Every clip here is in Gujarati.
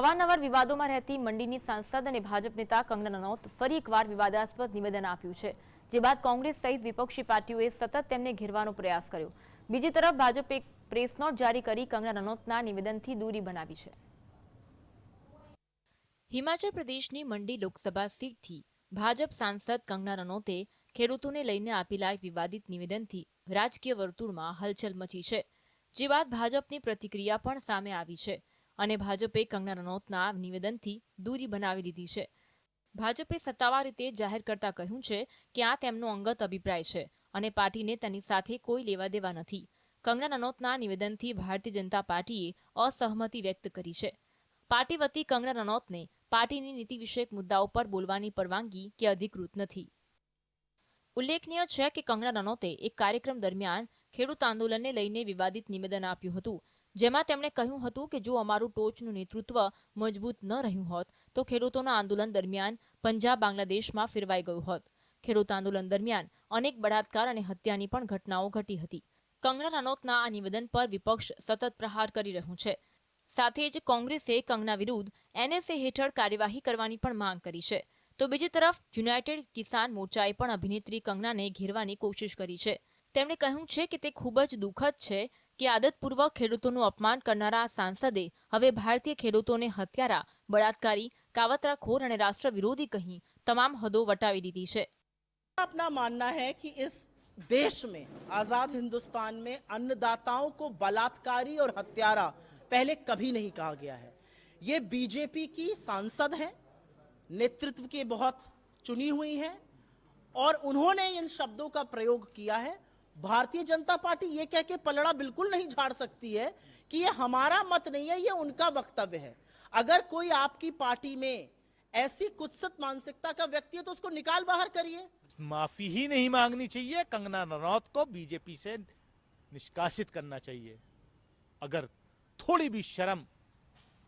અવારનવાર વિવાદોમાં રહેતી મંડીની સાંસદ અને ભાજપ નેતા કંગના રનૌત ફરી એકવાર વિવાદાસ્પદ નિવેદન આપ્યું છે, જે બાદ કોંગ્રેસ સહિત વિપક્ષી પાર્ટીઓએ સતત તેમને ઘેરવાનો પ્રયાસ કર્યો. બીજી તરફ ભાજપે પ્રેસ નોટ જારી કરી કંગના રનૌતના નિવેદનથી દૂરી બનાવી છે. હિમાચલ પ્રદેશની મંડી લોકસભા સીટથી ભાજપ સાંસદ કંગના રનૌતે ખેડૂતોને લઈને આપેલા એક વિવાદિત નિવેદનથી રાજકીય વર્તુળમાં હલચલ મચી છે, જે બાદ ભાજપની પ્રતિક્રિયા પણ સામે આવી છે. અને ભાજપે કંગના રનૌતના નિવેદનથી દૂરી બનાવી લીધી છે. ભાજપે સત્તાવાર રીતે જાહેર કરતા કહ્યું છે કે આ તેમનો અંગત અભિપ્રાય છે અને પાર્ટીને તેની સાથે કોઈ લેવા દેવા નથી. કંગના રનૌતના નિવેદનથી ભારતીય જનતા પાર્ટીએ અસહમતિ વ્યક્ત કરી છે. પાર્ટી વતી કંગના રનૌતને પાર્ટીની નીતિ વિષયક મુદ્દાઓ પર બોલવાની પરવાનગી કે અધિકૃત નથી. ઉલ્લેખનીય છે કે કંગના રનૌતે એક કાર્યક્રમ દરમિયાન ખેડૂત આંદોલનને લઈને વિવાદિત નિવેદન આપ્યું હતું. જેમાં તેમણે કહ્યું હતું કે જો અમારું ટોચનું નેતૃત્વ મજબૂત ન રહ્યું હોત, તો ખેડૂતોના આંદોલન દરમિયાન પંજાબ બાંગ્લાદેશમાં ફેરવાઈ ગયું હોત. ખેડૂત આંદોલન દરમિયાન અનેક બળાત્કાર અને હત્યાની પણ ઘટનાઓ ઘટી હતી. કંગના રનૌતના આ નિવેદન પર વિપક્ષ સતત પ્રહાર કરી રહ્યું છે. સાથે જ કોંગ્રેસે કંગના વિરુદ્ધ એનએસએ હેઠળ કાર્યવાહી કરવાની પણ માંગ કરી છે. તો બીજી તરફ, યુનાઇટેડ કિસાન મોરચાએ પણ અભિનેત્રી કંગનાને ઘેરવાની કોશિશ કરી છે. તેમણે કહ્યું છે કે તે ખૂબ જ દુઃખદ છે કે આદતપૂર્વક ખેડૂતોનું અપમાન કરનારા આ સાંસદે હવે ભારતીય ખેડૂતોને હત્યારા બળાત્કારી કાવતરાખોર અને રાષ્ટ્ર વિરોધી કહી તમામ હદો વટાવી દીધી છે अपना मानना है कि इस देश में आजाद हिंदुस्तान में अन्नदाताओं को बलात्कारी और हत्यारा पहले कभी नहीं कहा गया है ये बीजेपी की सांसद हैं नेतृत्व के बहुत चुनी हुई हैं और उन्होंने इन शब्दों का प्रयोग किया है भारतीय जनता पार्टी ये कह के पलड़ा बिल्कुल नहीं झाड़ सकती है कि ये हमारा मत नहीं है, ये उनका वक्तव्य है। अगर कोई आपकी पार्टी में ऐसी कुत्सित मानसिकता का व्यक्ति है तो उसको निकाल बाहर करिए। माफ़ी ही नहीं मांगनी चाहिए, कंगना रनौत को बीजेपी से निष्कासित करना चाहिए। अगर थोड़ी भी शर्म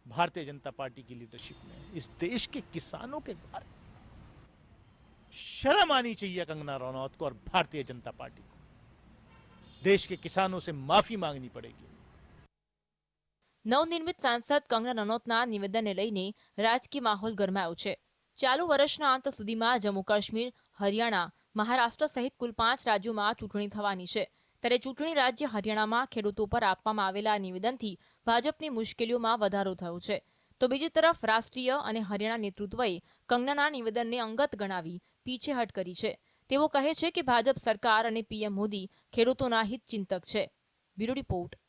भारतीय जनता पार्टी की लीडरशिप में इस देश के किसानों के बारे शर्म आनी चाहिए कंगना रनौत को और भारतीय जनता पार्टी को। देश के किसानों से माफी मांगनी पड़ेगी નવનિર્મિત સાંસદ કંગના રનૌતના નિવેદનને લઈને રાજકીય માહોલ ગરમાયો છે ચાલુ વર્ષના અંત સુધીમાં જમ્મુ કાશ્મીર હરિયાણા મહારાષ્ટ્ર સહિત કુલ પાંચ રાજ્યોમાં ચૂંટણી થવાની છે ત્યારે ચૂંટણી રાજ્ય હરિયાણામાં ખેડૂતો પર આપવામાં આવેલા નિવેદનથી ભાજપની મુશ્કેલીઓમાં વધારો થયો છે તો બીજી તરફ રાષ્ટ્રીય અને હરિયાણા નેતૃત્વએ કંગનાના નિવેદનને અંગત ગણાવી પીછેહટ કરી છે તેઓ કહે છે કે ભાજપ સરકાર અને પીએમ મોદી ખેડૂતોના હિત ચિંતક છે. Bureau report